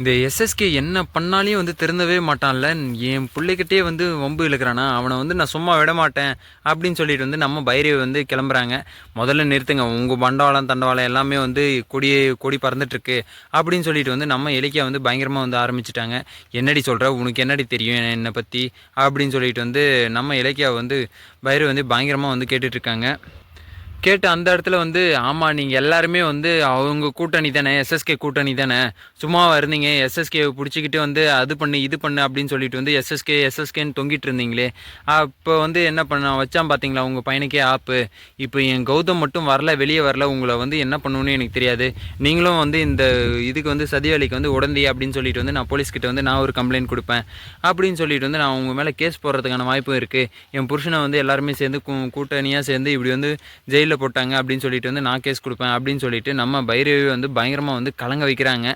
இந்த எஸ்எஸ்கே என்ன பண்ணாலையும் வந்து திறந்தவே மாட்டான்ல. என் பிள்ளைகிட்டே வந்து வம்பு இழுக்கிறானா? அவனை வந்து நான் சும்மா விட மாட்டேன் அப்படின்னு சொல்லிட்டு வந்து நம்ம பைரவி வந்து கிளம்புறாங்க. முதல்ல நிறுத்துங்க. உங்கள் பண்டவாளம் தண்டவாளம் எல்லாமே வந்து கொடி கொடி பறந்துட்டுருக்கு அப்படின்னு சொல்லிட்டு வந்து நம்ம இலக்கியா வந்து பயங்கரமாக வந்து ஆரம்பிச்சிட்டாங்க. என்னடி சொல்கிற உனக்கு என்னடி தெரியும்? என்னை பற்றி அப்படின்னு சொல்லிட்டு வந்து நம்ம இலக்கியா வந்து பைரவி வந்து பயங்கரமாக வந்து கேட்டுட்ருக்காங்க கேட்டு அந்த இடத்துல வந்து ஆமாம் நீங்கள் எல்லாருமே வந்து அவங்க கூட்டணி தானே எஸ்எஸ்கே கூட்டணி தானே. சும்மாவாக இருந்தீங்க எஸ்எஸ்கே பிடிச்சிக்கிட்டு வந்து அது பண்ணு இது பண்ணு அப்படின்னு சொல்லிட்டு வந்து எஸ்எஸ்கே எஸ்எஸ்கேன்னு தொங்கிட்டு இருந்தீங்களே. அப்போ வந்து என்ன பண்ண வச்சான் பார்த்தீங்களா உங்கள் பையனுக்கே ஆப்பு இப்போ என் கௌதம் மட்டும் வரல வெளியே வரல உங்களை வந்து என்ன பண்ணணும்னு எனக்கு தெரியாது. நீங்களும் வந்து இந்த இதுக்கு வந்து சதிவேலைக்கு வந்து உடந்தி அப்படின்னு சொல்லிட்டு வந்து நான் போலீஸ்கிட்ட வந்து நான் ஒரு கம்ப்ளைண்ட் கொடுப்பேன். அப்படின்னு சொல்லிட்டு வந்து நான் உங்கள் மேலே கேஸ் போடுறதுக்கான வாய்ப்பும் இருக்குது என் புருஷனை வந்து எல்லாருமே சேர்ந்து கூட்டணியாக சேர்ந்து இப்படி வந்து ஜெயில் ஜெயிலில் போட்டாங்க அப்படின்னு சொல்லிட்டு வந்து நான் கேஸ் கொடுப்பேன் அப்படின்னு சொல்லிட்டு நம்ம பைரவி வந்து பயங்கரமாக வந்து கலங்க வைக்கிறாங்க.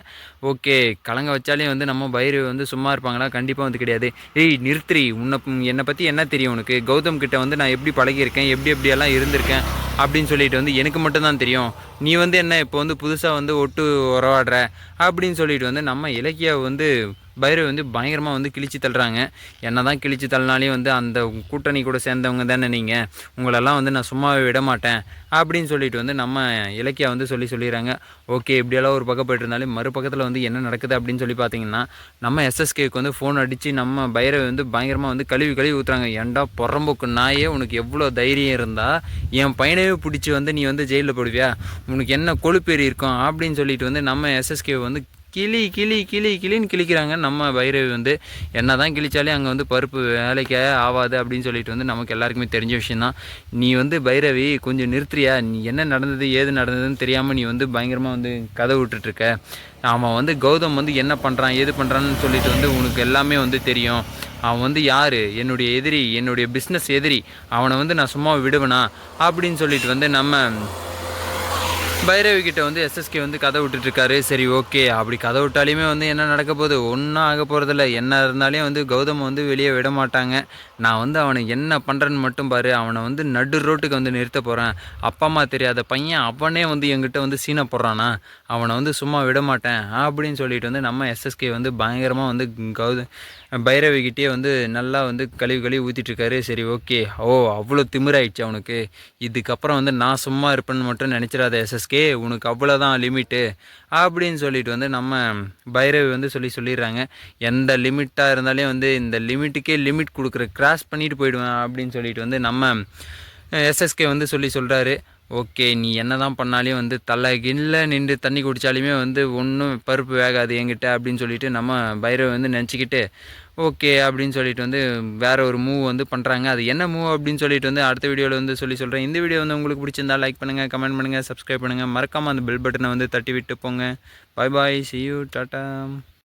ஓகே கலங்க வச்சாலே வந்து நம்ம பைரவி வந்து சும்மா இருப்பாங்களா? கண்டிப்பாக வந்து கிடையாது. ஏய் நிறுத்திரி உன்னை என்னை பற்றி என்ன தெரியும் உனக்கு? கௌதம் கிட்ட வந்து நான் எப்படி பழகியிருக்கேன்? எப்படி எப்படியெல்லாம் இருந்திருக்கேன்? அப்படின்னு சொல்லிட்டு வந்து எனக்கு மட்டும்தான் தெரியும். நீ வந்து என்ன இப்போ வந்து புதுசாக வந்து ஒட்டு உறவாடுற? அப்படின்னு சொல்லிட்டு வந்து நம்ம இலக்கியா வந்து பைரவி வந்து பயங்கரமாக வந்து கிழிச்சு தள்ளுறாங்க. என்ன தான் கிழிச்சு தள்ளினாலே வந்து அந்த கூட்டணி கூட சேர்ந்தவங்க தானே நீங்கள் உங்களெல்லாம் வந்து நான் சும்மாவே விட மாட்டேன் அப்படின்னு சொல்லிட்டு வந்து நம்ம இலக்கியா வந்து சொல்லி சொல்லிடுறாங்க. ஓகே இப்படியெல்லாம் ஒரு பக்கம் போயிட்டு இருந்தாலும் மறுபக்கத்தில் வந்து என்ன நடக்குது அப்படின்னு சொல்லி பார்த்தீங்கன்னா நம்ம எஸ்எஸ்கேக்கு வந்து ஃபோன் அடித்து நம்ம பைரவை வந்து பயங்கரமாக வந்து கழுவி கழுவி ஊற்றுறாங்க ஏன்டா புறம்போக்கு நாயே உனக்கு எவ்வளோ தைரியம் இருந்தால் என் பையனையே பிடிச்சி வந்து நீ வந்து ஜெயிலில் போடுவியா? உனக்கு என்ன கொழுப்பேறி இருக்கும் அப்படின்னு சொல்லிட்டு வந்து நம்ம எஸ்எஸ்கே வந்து கிளி கிளி கிளி கிளின்னு கிளிக்கிறாங்க. நம்ம பைரவி வந்து என்ன தான் கிழிச்சாலே அங்கே வந்து பருப்பு வேலைக்கே ஆகாது அப்படின்னு சொல்லிட்டு வந்து நமக்கு எல்லாருக்குமே தெரிஞ்ச விஷயந்தான் நீ வந்து பைரவி கொஞ்சம் நிறுத்துறியா? நீ என்ன நடந்தது ஏது நடந்ததுன்னு தெரியாமல் நீ வந்து பயங்கரமாக வந்து கதை விட்டுட்ருக்க. அவன் வந்து கௌதம் வந்து என்ன பண்ணுறான் ஏது பண்ணுறான்னு சொல்லிட்டு வந்து உனக்கு எல்லாமே வந்து தெரியும். அவன் வந்து யார்? என்னுடைய எதிரி என்னுடைய பிஸ்னஸ் எதிரி. அவனை வந்து நான் சும்மா விடுவேனா? அப்படின்னு சொல்லிட்டு வந்து நம்ம பைரவி கிட்ட வந்து எஸ்எஸ்கே வந்து கதை விட்டுட்ருக்காரு. சரி ஓகே. அப்படி கதை விட்டாலுமே வந்து என்ன நடக்க போகுது? ஒன்றும் ஆக போகிறதில்ல என்ன இருந்தாலும் வந்து கௌதம் வந்து வெளியே விட மாட்டாங்க. நான் வந்து அவனை என்ன பண்ணுறேன்னு மட்டும் பாரு. அவனை வந்து நடு ரோட்டுக்கு வந்து நிறுத்த போகிறேன் அப்பா அம்மா தெரியாத பையன் அவனே வந்து எங்கிட்ட வந்து சீனை போடுறானா? அவனை வந்து சும்மா விட மாட்டேன். அப்படின்னு சொல்லிட்டு வந்து நம்ம எஸ்எஸ்கே வந்து பயங்கரமாக வந்து கௌதம் பைரவிக்கிட்டே வந்து நல்லா வந்து கழுவி கழுவி ஊற்றிட்டுருக்காரு சரி ஓகே. ஓ அவ்வளோ திமிராயிடுச்சு அவனுக்கு. இதுக்கப்புறம் வந்து நான் சும்மா இருப்பேன்னு மட்டும் நினச்சிடாத எஸ்எஸ்கே. உனக்கு அவ்வளோதான் லிமிட்டு. அப்படின்னு சொல்லிட்டு வந்து நம்ம பைரவி வந்து சொல்லி சொல்லிடுறாங்க. எந்த லிமிட்டாக இருந்தாலே வந்து இந்த லிமிட்டுக்கே லிமிட் கொடுக்குற கிராஸ் பண்ணிட்டு போயிடுவேன் அப்படின்னு சொல்லிட்டு வந்து நம்ம எஸ்எஸ்கே வந்து சொல்லி சொல்கிறாரு ஓகே நீ என்ன தான் பண்ணாலையும் வந்து தலை கிண்ணில் நின்று தண்ணி குடித்தாலுமே வந்து ஒன்றும் பருப்பு வேகாது என்கிட்ட அப்படின்னு சொல்லிட்டு நம்ம பைரவை வந்து நினச்சிக்கிட்டு ஓகே அப்படின்னு சொல்லிட்டு வந்து வேறு ஒரு மூவ் வந்து பண்ணுறாங்க அது என்ன மூவ் அப்படின்னு சொல்லிட்டு வந்து அடுத்த வீடியோவில் வந்து சொல்லி சொல்கிறேன் இந்த வீடியோ வந்து உங்களுக்கு பிடிச்சிருந்தா லைக் பண்ணுங்கள் கமெண்ட் பண்ணுங்கள் சப்ஸ்கிரைப் பண்ணுங்கள் மறக்காமல் அந்த பெல் பட்டனை வந்து தட்டி விட்டு போங்க. Bye bye see you tata